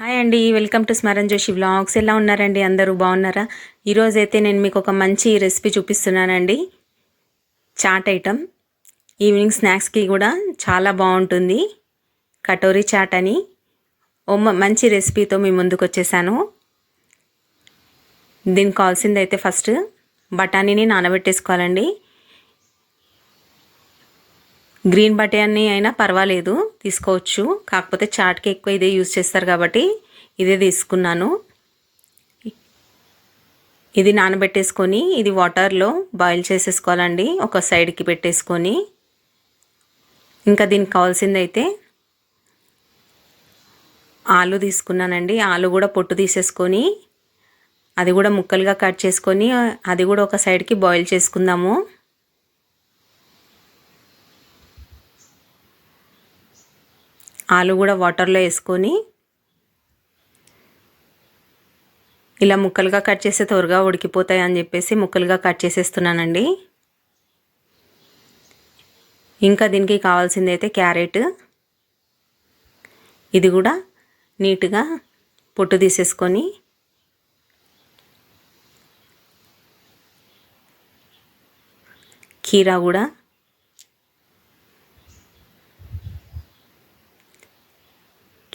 Hi అండి welcome to Smaran Joshi vlogs. ఎలా ఉన్నారండి అందరూ? బాగున్నారా? ఈరోజు అయితే నేను మీకు ఒక మంచి రెసిపీ చూపిస్తున్నానండి. Chat item. ఈవినింగ్ స్నాక్స్కి కూడా చాలా బాగుంటుంది. కటోరీ చాట్ అని. ఓ మంచి రెసిపీతో మీ ముందుకు వచ్చేసాను. దీనికి కావాల్సింది అయితే ఫస్ట్ బఠానీని నానబెట్టేసుకోవాలండి. గ్రీన్ బఠానీ అయినా పర్వాలేదు తీసుకోవచ్చు. కాకపోతే చాట్కి ఎక్కువ ఇదే యూజ్ చేస్తారు కాబట్టి ఇదే తీసుకున్నాను. ఇది నానబెట్టేసుకొని ఇది వాటర్లో బాయిల్ చేసేసుకోవాలండి. ఒక సైడ్కి పెట్టేసుకొని. ఇంకా దీనికి కావాల్సింది అయితే ఆలు తీసుకున్నానండి. ఆలు కూడా పొట్టు తీసేసుకొని అది కూడా ముక్కలుగా కట్ చేసుకొని అది కూడా ఒక సైడ్కి బాయిల్ చేసుకుందాము. ఆలు కూడా వాటర్లో వేసుకొని ఇలా ముక్కలుగా కట్ చేస్తే త్వరగా ఉడికిపోతాయి అని చెప్పేసి ముక్కలుగా కట్ చేసేస్తున్నానండి. ఇంకా దీనికి కావాల్సింది అయితే క్యారెట్. ఇది కూడా నీట్గా పొట్టు తీసేసుకొని కీరా కూడా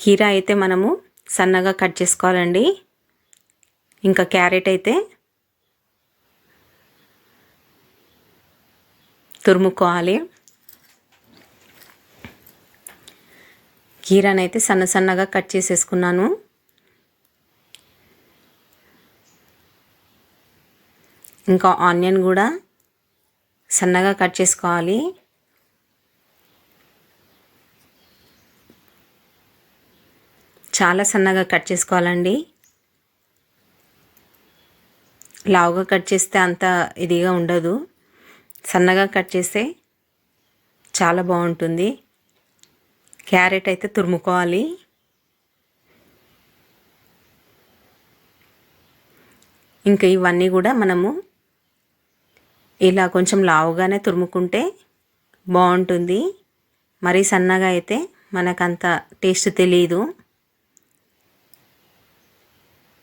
కీరా అయితే మనము సన్నగా కట్ చేసుకోవాలండి. ఇంకా క్యారెట్ అయితే తురుముకోవాలి. కీరానైతే సన్న సన్నగా కట్ చేసేసుకున్నాను. ఇంకా ఆనియన్ కూడా సన్నగా కట్ చేసుకోవాలి. చాలా సన్నగా కట్ చేసుకోవాలండి. లావుగా కట్ చేస్తే అంత ఇదిగా ఉండదు. సన్నగా కట్ చేస్తే చాలా బాగుంటుంది. క్యారెట్ అయితే తురుముకోవాలి. ఇంకా ఇవన్నీ కూడా మనము ఇలా కొంచెం లావుగానే తురుముకుంటే బాగుంటుంది. మరీ సన్నగా అయితే మనకంత టేస్ట్ తెలియదు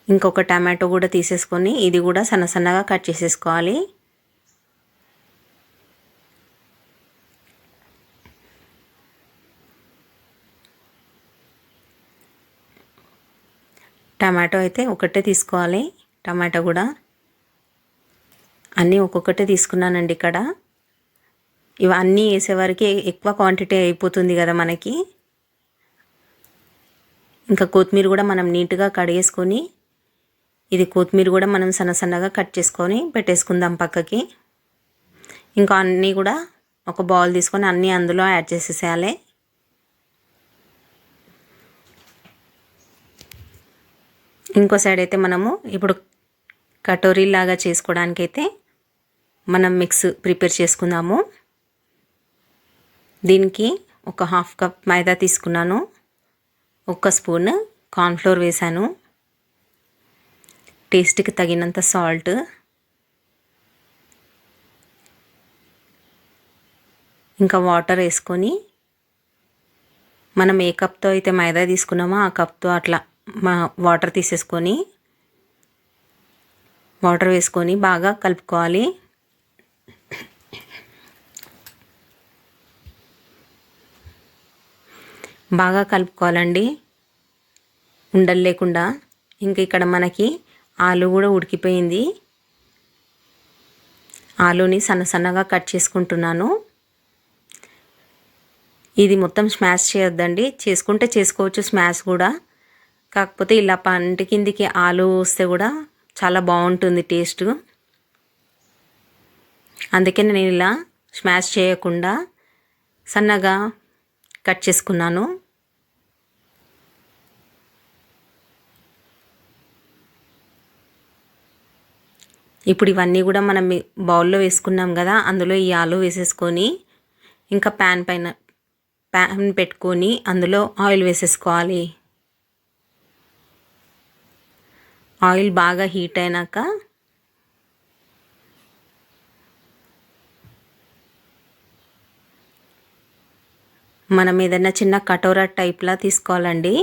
ఇంకొక టమాటో కూడా తీసేసుకొని ఇది కూడా సన్న సన్నగా కట్ చేసేసుకోవాలి. టమాటో అయితే ఒకటే తీసుకోవాలి. టమాటో కూడా అన్నీ ఒక్కొక్కటే తీసుకున్నానండి ఇక్కడ. ఇవన్నీ వేసేవారికి ఎక్కువ క్వాంటిటీ అయిపోతుంది కదా మనకి. ఇంకా కొత్తిమీర కూడా మనం నీట్గా కడిగేసుకొని ఇది కొత్తిమీర కూడా మనం సన్న సన్నగా కట్ చేసుకొని పెట్టేసుకుందాం పక్కకి. ఇంకా అన్నీ కూడా ఒక బౌల్ తీసుకొని అన్నీ అందులో యాడ్ చేసేసేయాలి. ఇంకో సైడ్ అయితే మనము ఇప్పుడు కటోరీలాగా చేసుకోవడానికి అయితే మనం మిక్స్ ప్రిపేర్ చేసుకుందాము. దీనికి ఒక హాఫ్ కప్ మైదా తీసుకున్నాను. ఒక స్పూన్ కార్న్ఫ్లోర్ వేసాను టేస్ట్కి తగినంత సాల్ట్. ఇంకా వాటర్ వేసుకొని మనం ఏ కప్తో అయితే మైదా తీసుకున్నామో ఆ కప్తో అట్లా మా వాటర్ తీసేసుకొని వాటర్ వేసుకొని బాగా కలుపుకోవాలి. బాగా కలుపుకోవాలండి. ఉండలు లేకుండా. ఇంకా ఇక్కడ మనకి ఆలు కూడా ఉడికిపోయింది. ఆలుని సన్న సన్నగా కట్ చేసుకుంటున్నాను. ఇది మొత్తం స్మాష్ చేయొద్దండి. చేసుకుంటే చేసుకోవచ్చు స్మాష్ కూడా. కాకపోతే ఇలా పంట కిందికి ఆలు వస్తే కూడా చాలా బాగుంటుంది టేస్ట్. అందుకే నేను ఇలా స్మాష్ చేయకుండా సన్నగా కట్ చేసుకున్నాను. ఇప్పుడు ఇవన్నీ కూడా మనం బౌల్లో వేసుకున్నాం కదా అందులో ఈ ఆలు వేసేసుకొని ఇంకా ప్యాన్ పైన ప్యాన్ పెట్టుకొని అందులో ఆయిల్ వేసేసుకోవాలి. ఆయిల్ బాగా హీట్ అయినాక మనం ఏదైనా చిన్న కటోరా టైప్లా తీసుకోవాలండి.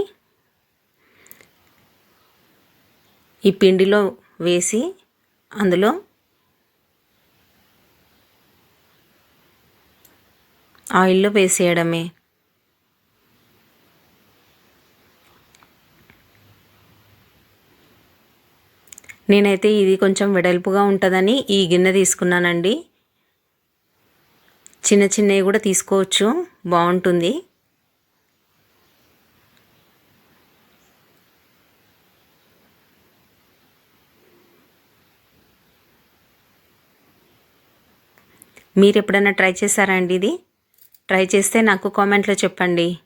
ఈ పిండిలో వేసి అందులో ఆయిల్లో వేసేయడమే. నేనైతే ఇది కొంచెం వెడల్పుగా ఉంటుందని ఈ గిన్నె తీసుకున్నానండి. చిన్న చిన్నవి కూడా తీసుకోవచ్చు. బాగుంటుంది. మీరు ఎప్పుడైనా ట్రై చేశారా అండి ఇది? ట్రై చేస్తే నాకు కామెంట్లో చెప్పండి.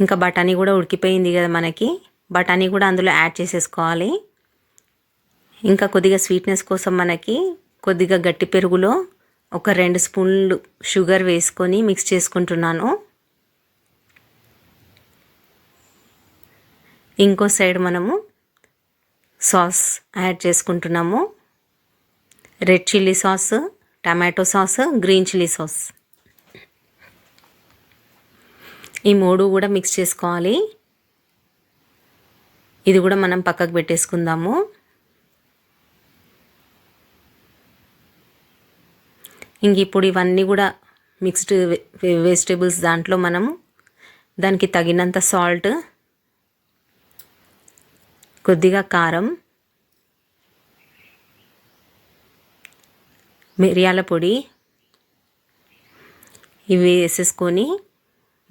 ఇంకా బఠానీ కూడా ఉడికిపోయింది కదా మనకి. బఠానీ కూడా అందులో యాడ్ చేసేసుకోవాలి. ఇంకా కొద్దిగా స్వీట్నెస్ కోసం మనకి కొద్దిగా గట్టి పెరుగులో ఒక రెండు స్పూన్లు షుగర్ వేసుకొని మిక్స్ చేసుకుంటున్నాను. ఇంకో సైడ్ మనము సాస్ యాడ్ చేసుకుంటున్నాము. Red chilli sauce tomato sauce green chilli sauce. ఈ మూడు కూడా మిక్స్ చేసుకోవాలి. ఇది కూడా మనం పక్కకు పెట్టేసుకుందాము. ఇంక ఇప్పుడు ఇవన్నీ కూడా మిక్స్డ్ వెజిటేబుల్స్ దాంట్లో మనము దానికి తగినంత సాల్ట్ కొద్దిగా కారం మిరియాల పొడి ఇవి వేసేసుకొని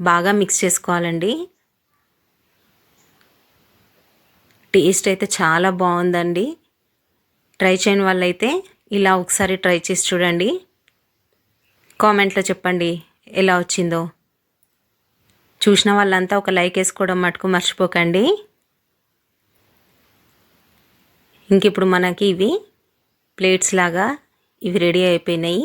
బాగా మిక్స్ చేసుకోవాలండి. టేస్ట్ అయితే చాలా బాగుందండి. ట్రై చేయని వాళ్ళైతే ఇలా ఒకసారి ట్రై చేసి చూడండి. కామెంట్లో చెప్పండి ఎలా వచ్చిందో. చూసిన వాళ్ళంతా ఒక లైక్ వేసుకోవడం మటుకు మర్చిపోకండి. ఇంక ఇప్పుడు మనకి ఇవి ప్లేట్స్ లాగా ఇవి రెడీ అయిపోయినాయి.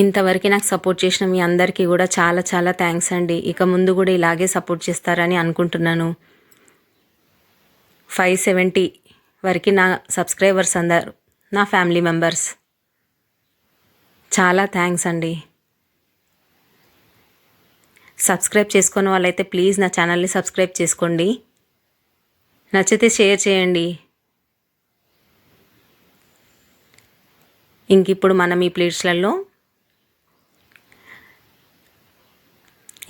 ఇంతవరకు నాకు సపోర్ట్ చేసిన మీ అందరికీ కూడా చాలా చాలా థ్యాంక్స్ అండి. ఇక ముందు కూడా ఇలాగే సపోర్ట్ చేస్తారని అనుకుంటున్నాను. ఫైవ్ సెవెంటీ వరకు నా సబ్స్క్రైబర్స్ అందరు నా ఫ్యామిలీ మెంబర్స్. చాలా థ్యాంక్స్ అండి. సబ్స్క్రైబ్ చేసుకున్న వాళ్ళైతే ప్లీజ్ నా ఛానల్ని సబ్స్క్రైబ్ చేసుకోండి. నచ్చితే షేర్ చేయండి. ఇంక ఇప్పుడు మనం ఈ ప్లేట్స్లలో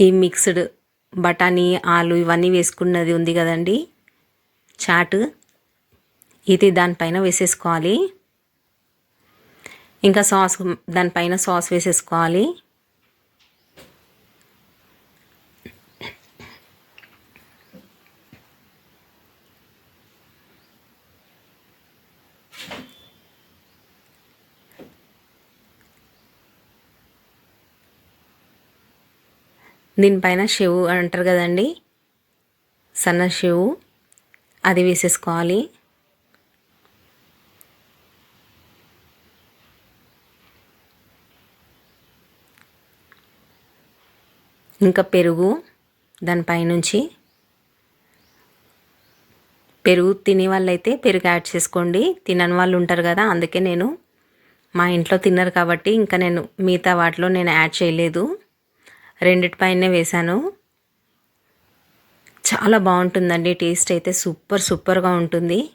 ఈ మిక్స్డ్ బఠానీ ఆలు ఇవన్నీ వేసుకున్నది ఉంది కదండి. చాట్. ఇది దానిపైన వేసేసుకోవాలి. ఇంకా సాస్ దానిపైన సాస్ వేసేసుకోవాలి. దీనిపైన షెవ్ అంటారు కదండి. సన్న షెవ్. అది వేసేసుకోవాలి. ఇంకా పెరుగు. దానిపైనుంచి పెరుగు తినే వాళ్ళైతే పెరుగు యాడ్ చేసుకోండి. తినని వాళ్ళు ఉంటారు కదా అందుకే నేను మా ఇంట్లో తిన్నారు కాబట్టి ఇంకా నేను మిగతా వాటిలో నేను యాడ్ చేయలేదు. రెండిటిపైనే వేశాను. చాలా బాగుంటుందండి. టేస్ట్ అయితే సూపర్ సూపర్గా ఉంటుంది.